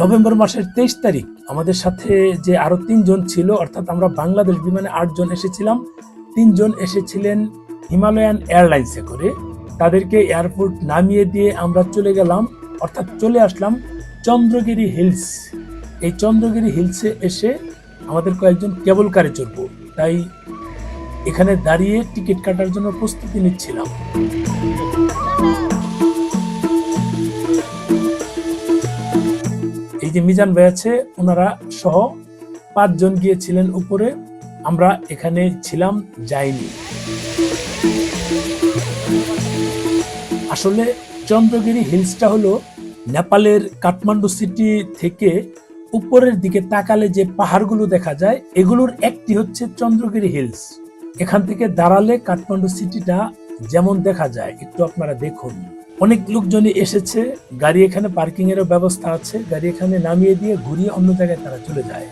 November মাসের তেইশ তারিখ আমাদের সাথে যে আরও তিনজন ছিল, অর্থাৎ আমরা বাংলাদেশ বিমানে আটজন এসেছিলাম। তিনজন এসেছিলেন হিমালয়ান এয়ারলাইন্সে করে। তাদেরকে এয়ারপোর্ট নামিয়ে দিয়ে আমরা চলে গেলাম, অর্থাৎ চলে আসলাম চন্দ্রগিরি হিলস। এই চন্দ্রগিরি হিলসে এসে আমাদের কয়েকজন কেবল কারে চড়বো। তাই এখানে দাঁড়িয়ে টিকিট কাটার জন্য প্রস্তুতি নিচ্ছিলাম। এই যে মিজান ভাই আছে, ওনারা সহ পাঁচজন গিয়েছিলেন উপরে। আমরা এখানে ছিলাম, যাইনি। আসলে চন্দ্রগিরি হিলসটা হলো নেপালের কাঠমান্ডু সিটি থেকে উপরের দিকে তাকালে যে পাহাড়গুলো দেখা যায়, এগুলোর একটি হচ্ছে চন্দ্রগিরি হিলস। এখান থেকে দাঁড়ালে কাঠমান্ডু সিটিটা যেমন দেখা যায়, একটু আপনারা দেখুন। অনেক লোকজনই এসেছে, গাড়ি এখানে পার্কিং এরও ব্যবস্থা আছে, গাড়ি এখানে নামিয়ে দিয়ে ঘুরিয়ে অন্য জায়গায় তারা চলে যায়।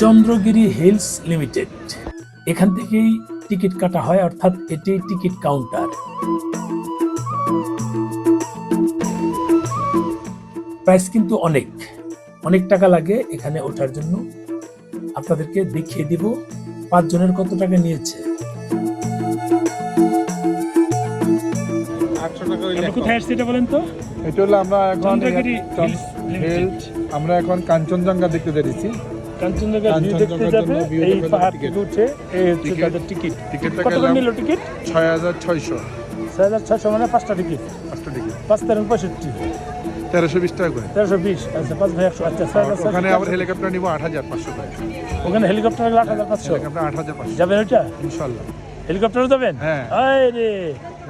চন্দ্রগিরি হিলস লিমিটেড, এখান থেকেই টিকিট কাটা হয়, অর্থাৎ এটি টিকিট কাউন্টার। প্রাইস কিন্তু অনেক অনেক টাকা লাগে এখানে ওঠার জন্য। আপনাদেরকে দেখিয়ে দিব। পাঁচজনের কত টাকা নিয়েছে। কোথায় আসছে এটা বলেন তো? এটা হলো আমরা এখন আমরা এখন কাঞ্চনজঙ্ঘা দেখতে পেরেছি কাঞ্চনজঙ্ঘা ভিউ দেখতে যাবে এই দেখার থেকে উঠে এই হচ্ছে তাদের টিকিট টিকিটটা কত করে নিল টিকিট ছয় হাজার ছয়শো। ছয় হাজার ছয়শো মানে পাঁচটা টিকিট পাঁচটা টিকিট পাঁচ তেরো পঁয়ষট্টি। তেরোশো বিশ টাকা করে। তেরোশো বিশ আচ্ছা পাঁচ ভাই একশো আচ্ছা ওখানে আবার হেলিকপ্টার নিবো আট হাজার পাঁচশো টাকা ওখানে হেলিকপ্টার আট হাজার পাঁচশো। হেলিকপ্টার আট হাজার পাঁচশো। যাবেন ওইটা? ইনশাল্লাহ। হেলিকপ্টারে যাবেন? হ্যাঁ। রে।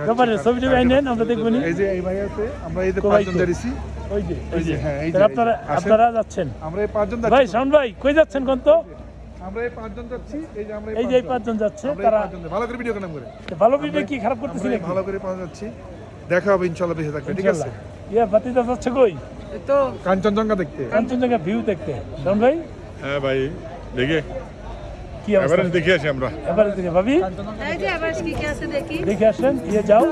ব্যাপারে ছবি টবি আইনেন আমরা দেখব নি। এই যে এই ভাই আছে আমরা এই যে পাঁচজন দাঁড়িয়েছি ওই যে ওই যে, হ্যাঁ, এই যে। আপনারা আপনারা যাচ্ছেন? আমরা এই পাঁচজন ভাই শাওন ভাই কই যাচ্ছেন কোন তো আমরা এই পাঁচজন যাচ্ছি এই যে আমরা এই যে পাঁচজন। যাচ্ছে তারা ভালো করে ভিডিও করে? ভালো ভিডিও কি খারাপ ভালো করে যাচ্ছি। দেখা হবে ইনশাল্লাহ বেঁচে থাকবে ঠিক আছে। ইয়া যাচ্ছে কই? তো কাঞ্চনজঙ্ঘা দেখতে। কাঞ্চনজঙ্ঘা ভিউ দেখতে। শাওন ভাই? হ্যাঁ ভাই দেখে। কি এবারে দেখে আসি আমরা। এবারে দিকে ভাবি? এই যে কি কি আছে দেখি। দেখে আসেন ইয়ে যাও।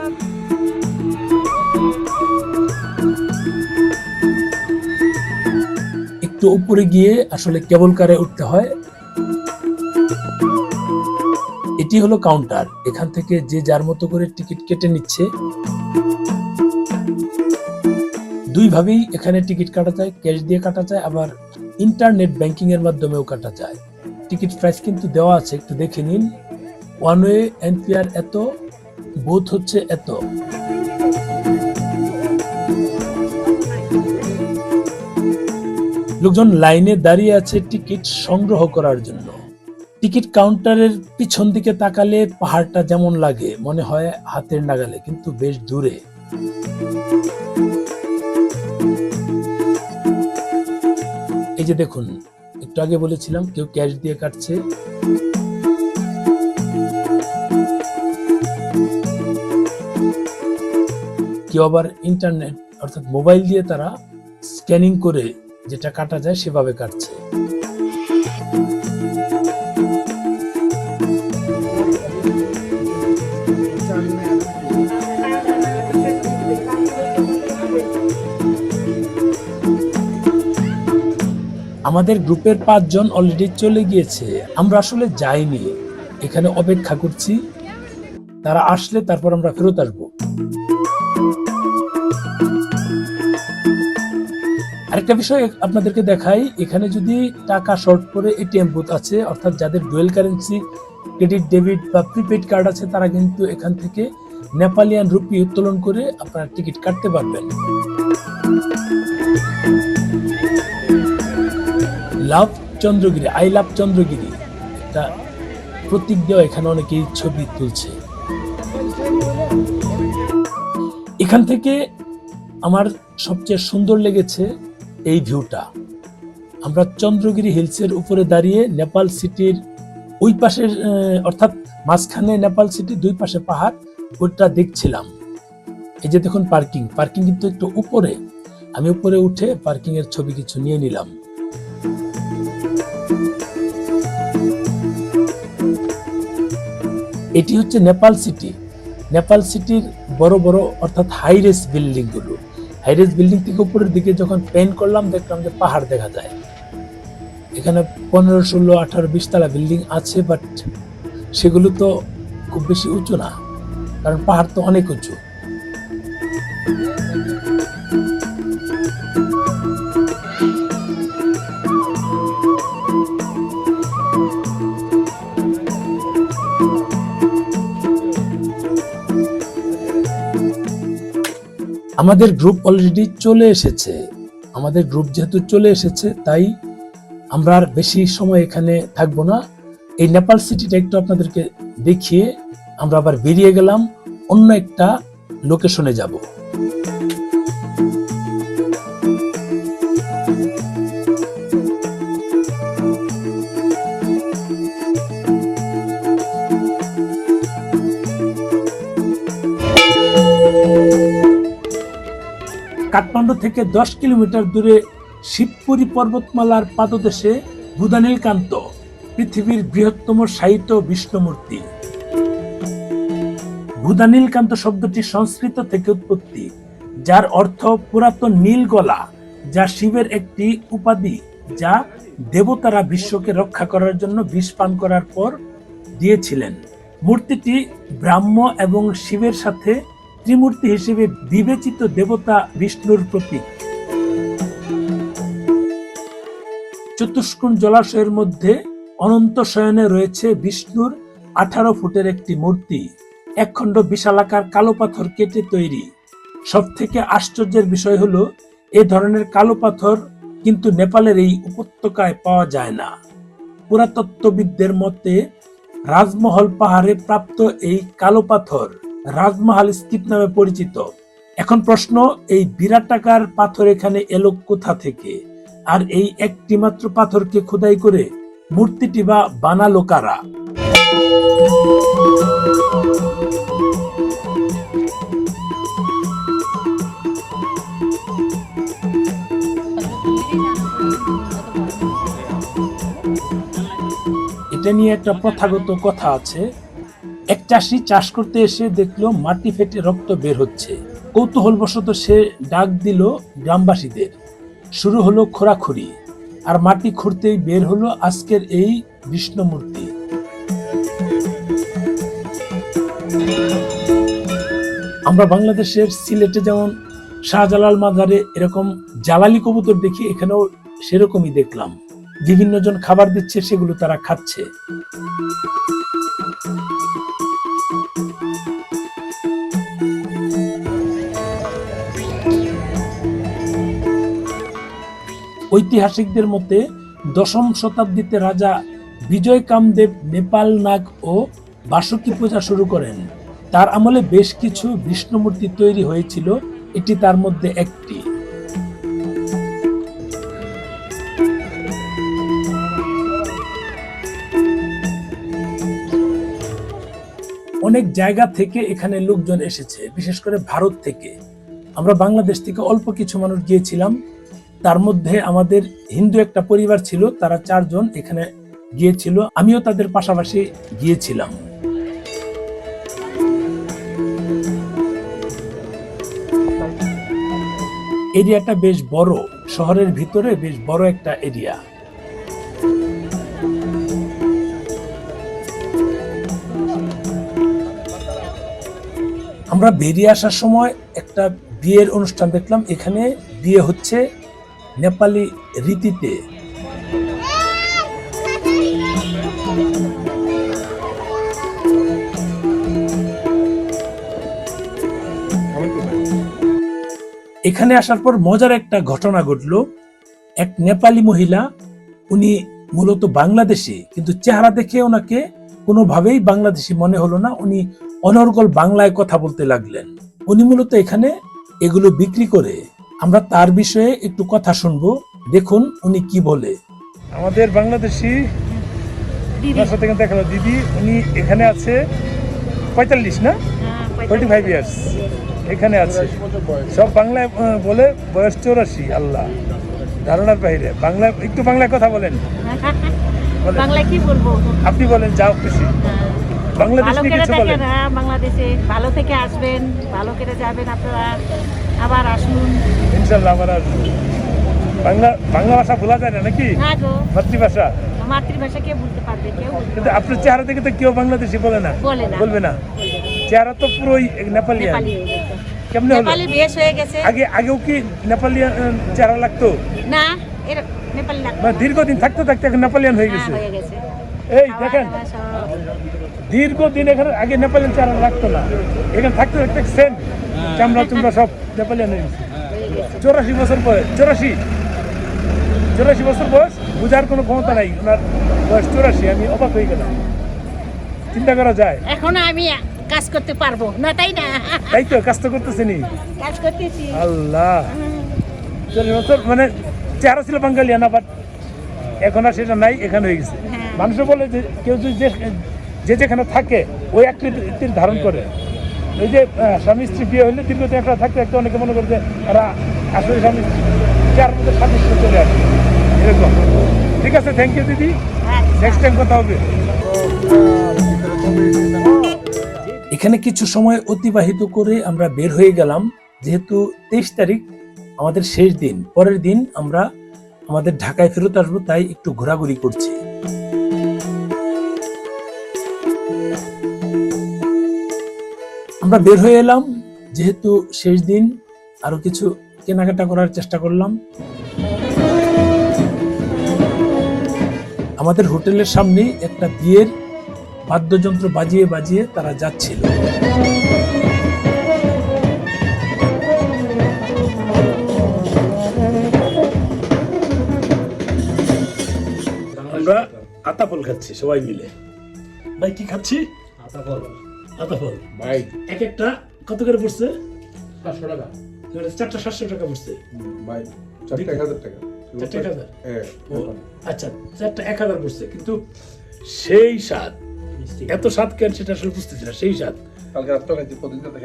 একটু উপরে গিয়ে আসলে কেবল কারে উঠতে হয়। এটি হলো কাউন্টার এখান থেকে যে যার মতো করে টিকিট কেটে নিচ্ছে। দুই ভাবেই এখানে টিকিট কাটা যায়, ক্যাশ দিয়ে কাটা যায়, আবার ইন্টারনেট ব্যাংকিং এর মাধ্যমেও কাটা যায়। টিকিট প্রাইস কিন্তু দেওয়া আছে, একটু দেখে নিন। ওয়ান ওয়ে এনপিআর এত, বোথ হচ্ছে এত। লোকজন লাইনে দাঁড়িয়ে আছে টিকিট সংগ্রহ করার জন্য। টিকিট কাউন্টারের পিছন দিকে তাকালে পাহাড়টা যেমন লাগে, মনে হয় হাতের নাগালে, কিন্তু বেশ দূরে। যে দেখুন, একটু আগে বলেছিলাম, কেউ ক্যাশ দিয়ে কাটছে। কেউ আবার ইন্টারনেট, অর্থাৎ মোবাইল দিয়ে তারা স্ক্যানিং করে যেটা কাটা যায় সেভাবে কাটছে। আমাদের গ্রুপের পাঁচজন অলরেডি চলে গিয়েছে। আমরা আসলে যাইনি। এখানে অপেক্ষা করছি। তারা আসলে তারপর আমরা ফেরত আসব। আরেকটা বিষয় আপনাদেরকে দেখাই। এখানে যদি টাকা শর্ট করে এটিএম বুথ আছে, অর্থাৎ যাদের ডুয়েল কারেন্সি ক্রেডিট ডেবিট বা প্রিপেড কার্ড আছে, তারা কিন্তু এখান থেকে নেপালিয়ান রুপি উত্তোলন করে আপনারা টিকিট কাটতে পারবেন। Love Chandragiri, I love Chandragiri. একটা প্রতীক এখানে অনেকেই ছবি তুলছে। এখান থেকে আমার সবচেয়ে সুন্দর লেগেছে এই ভিউটা। আমরা চন্দ্রগিরি হিলসের উপরে দাঁড়িয়ে নেপাল সিটির ওই পাশের অর্থাৎ মাঝখানে নেপাল সিটি দুই পাশে পাহাড়, ওইটা দেখছিলাম। এই যে দেখুন পার্কিং পার্কিং কিন্তু একটু উপরে। আমি উপরে উঠে পার্কিং এর ছবি কিছু নিয়ে নিলাম। এটি হচ্ছে নেপাল সিটি। নেপাল সিটির বড় বড় অর্থাৎ হাই হাইরেস বিল্ডিংগুলো হাইরেস বিল্ডিং থেকে উপরের দিকে যখন পেন করলাম, দেখলাম যে পাহাড় দেখা যায়। এখানে পনেরো, ষোলো, আঠারো বিশতলা বিল্ডিং আছে বাট সেগুলো তো খুব বেশি উঁচু না, কারণ পাহাড় তো অনেক উঁচু। আমাদের গ্রুপ অলরেডি চলে এসেছে। আমাদের গ্রুপ যেহেতু চলে এসেছে, তাই আমরা আর বেশি সময় এখানে থাকব না। এই নেপাল সিটিটা একটু আপনাদেরকে দেখিয়ে আমরা আবার বেরিয়ে গেলাম অন্য একটা লোকেশনে যাব। কাঠমান্ডু থেকে দশ কিলোমিটার দূরে শিবপুরি পর্বতমালার পাদদেশে ভূদানীলকান্ত, পৃথিবীর বৃহত্তম সাহিত্য বিষ্ণুমূর্তি। ভূদানীলকান্ত শব্দটি সংস্কৃত থেকে উৎপত্তি, যার অর্থ পুরাতন নীল গলা, যা শিবের একটি উপাধি, যা দেবতারা বিশ্বকে রক্ষা করার জন্য বিষ পান করার পর দিয়েছিলেন। মূর্তিটি ব্রাহ্ম এবং শিবের সাথে ত্রিমূর্তি হিসেবে বিবেচিত দেবতা বিষ্ণুর প্রতীক। চতুষ্কোণ জলাশয়ের মধ্যে অনন্ত শয়নে রয়েছে বিষ্ণুর আঠারো ফুটের একটি মূর্তি। একখণ্ড বিশালাকার কালো পাথর কেটে তৈরি। সব থেকে আশ্চর্যের বিষয় হলো, এ ধরনের কালো পাথর কিন্তু নেপালের এই উপত্যকায় পাওয়া যায় না। পুরাতত্ত্ববিদদের মতে, রাজমহল পাহাড়ে প্রাপ্ত এই কালো পাথর রাজমহল স্তূপ নামে পরিচিত। এখন প্রশ্ন, এই বিরাট বিরাটাকার পাথর এখানে এলো কোথা থেকে? আর এই একটি মাত্র পাথরকে খোদাই করে মূর্তিটি বা বানালো কারা? এটা নিয়ে একটা প্রথাগত কথা আছে। এক চাষি চাষ করতে এসে দেখল মাটি ফেটে রক্ত বের হচ্ছে। কৌতূহলবশত সে ডাক দিল গ্রামবাসীদের। শুরু হলো খোরাখুরি আর মাটি খুঁড়তেই বের হলো আজকের এই বিষ্ণুমূর্তি। আমরা বাংলাদেশের সিলেটে যেমন শাহজালাল মাজারে এরকম জালালি কবুতর দেখি, এখানেও সেরকমই দেখলাম। বিভিন্ন জন খাবার দিচ্ছে, সেগুলো তারা খাচ্ছে। ঐতিহাসিকদের মতে দশম শতাব্দীতে রাজা বিজয় কামদেব নেপাল নাগ ও বাসুকি পূজা শুরু করেন। তার আমলে বেশ কিছু বিষ্ণুমূর্তি তৈরি হয়েছিল, এটি তার মধ্যে একটি। অনেক জায়গা থেকে এখানে লোকজন এসেছে, বিশেষ করে ভারত থেকে। আমরা বাংলাদেশ থেকে অল্প কিছু মানুষ গিয়েছিলাম। তার মধ্যে আমাদের হিন্দু একটা পরিবার ছিল, তারা চারজন এখানে গিয়েছিল। আমিও তাদের পাশাপাশি গিয়েছিলাম। এরিয়াটা বেশ বড়, শহরের ভিতরে বেশ বড় একটা এরিয়া। আমরা বেরিয়ে আসার সময় একটা বিয়ের অনুষ্ঠান দেখলাম। এখানে বিয়ে হচ্ছে নেপালি রীতিতে। এখানে আসার পর মজার একটা ঘটনা ঘটলো। এক নেপালি মহিলা, উনি মূলত বাংলাদেশি, কিন্তু চেহারা দেখে ওনাকে কোনোভাবেই বাংলাদেশি মনে হলো না। উনি অনর্গল বাংলায় কথা বলতে লাগলেন। উনি মূলত এখানে এগুলো বিক্রি করে আমরা তার বিষয়ে একটু কথা শুনব। দেখুন উনি কি বলে। আমাদের বাংলাদেশি দিদি। সাথে দেখা দিদি উনি এখানে আছে পঁয়তাল্লিশ না? টোয়েন্টি ফাইভ ইয়ার্স এখানে আছে। সব বাংলায় বলে বয়স চৌরাশি আল্লাহ। ধারণার বাইরে। বাংলা একটু বাংলায় কথা বলেন। বলেন। বাংলায় কি বলব? আপনি বলেন যাও খুশি। বাংলাদেশ দেখেন বলেন। হ্যাঁ ভালো থেকে আসবেন ভালো করে যাবেন আপনারা। আবার আসুন। ইনশাল্লাহ আবার আসব। বাংলা বাংলা ভাষা ভোলা যায় না নাকি? হ্যাঁ মাতৃভাষা? মাতৃভাষা কে বলতে পারবে? কেউ কিন্তু আপনার চেহারা দেখে তো কেউ বাংলাদেশি বলে না। বলবে না। চেহারা তো পুরোই নেপালি নেপালি গেছে। কেমনে হলো? নেপালি বেশ হয়ে গেছে। আগে আগেও কি নেপালি চেহারা লাগতো? না এর নেপালি লাগবে মানে দীর্ঘদিন থাকতে থাকতে এখন নেপালিয়ান হয়ে হ্যাঁ গেছে। হয়ে গেছে। এই দেখেন। দীর্ঘদিন এখানে আগে নেপালিয়ান চেহারা লাগতো না। এখানে থাকতে থাকতে সেম চামড়া চুমড়া সব নেপালিয়ান হয়ে গেছে। চৌরাশি বছর বয়স চৌরাশি। চৌরাশি বছর বয়স বুঝার কোনো ক্ষমতা নাই। ওনার বয়স চৌরাশি আমি অবাক হয়ে গেলাম। চিন্তা করা যায়। এখন আমি কাজ করতে পারব। না তাই না? তাই তো কাজ তো করতেছে নি। কাজ করতেছি। আল্লাহ। চল্লিশ বছর মানে চেহারা ছিল বাঙালিয়ানা বাট এখন আর সেটা নাই এখানে হয়ে গেছে। হ্যাঁ। মানুষ বলে যে কেউ যদি যে- যে যেখানে থাকে ওই আকৃতির ধারণ করে। ওই যে স্বামী স্ত্রী বিয়ে হলে দীর্ঘদিন একটা থাকতে একটা অনেকে মনে করে যে এরা আসলে স্বামী স্ত্রী চার মধ্যে সাদৃশ্য চলে আসে। এরকম। ঠিক আছে থ্যাংক ইউ দিদি। নেক্সট টাইম কথা হবে। এখানে কিছু সময় অতিবাহিত করে আমরা বের হয়ে গেলাম। যেহেতু তেইশ তারিখ, আমাদের শেষ দিন। পরের দিন আমরা আমাদের ঢাকায় ফেরত আসব, তাই একটু ঘোরাঘুরি করছি। আমরা বের হয়ে এলাম যেহেতু শেষ দিন আরও কিছু কেনাকাটা করার চেষ্টা করলাম। আমাদের হোটেলের সামনে একটা বিয়ের বাদ্যযন্ত্র বাজিয়ে বাজিয়ে তারা যাচ্ছিল। আমরা আতাফল খাচ্ছি সবাই মিলে। ভাই কি খাচ্ছি? আতাফল ভাই। এক একটা কত করে পড়ছে? পাঁচশো টাকা। চারটা সাতশো টাকা পড়ছে। ভাই চারটে এক হাজার টাকা। চারটে এক হাজার? হ্যাঁ ও, আচ্ছা চারটা এক হাজার পড়ছে কিন্তু সেই স্বাদ এত স্বাদ কেন সেটা আসলে বুঝতেছি না সেই স্বাদ।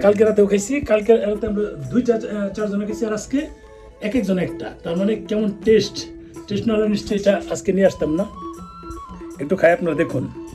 কালকে রাতেও খাইছি কালকে রাতে আমরা দুই চার চারজনে খাইছি আর আজকে এক একজন একটা। তার মানে কেমন টেস্ট টেস্ট না হলে নিশ্চয়ই এটা আজকে নিয়ে আসতাম না। একটু খাই আপনারা দেখুন।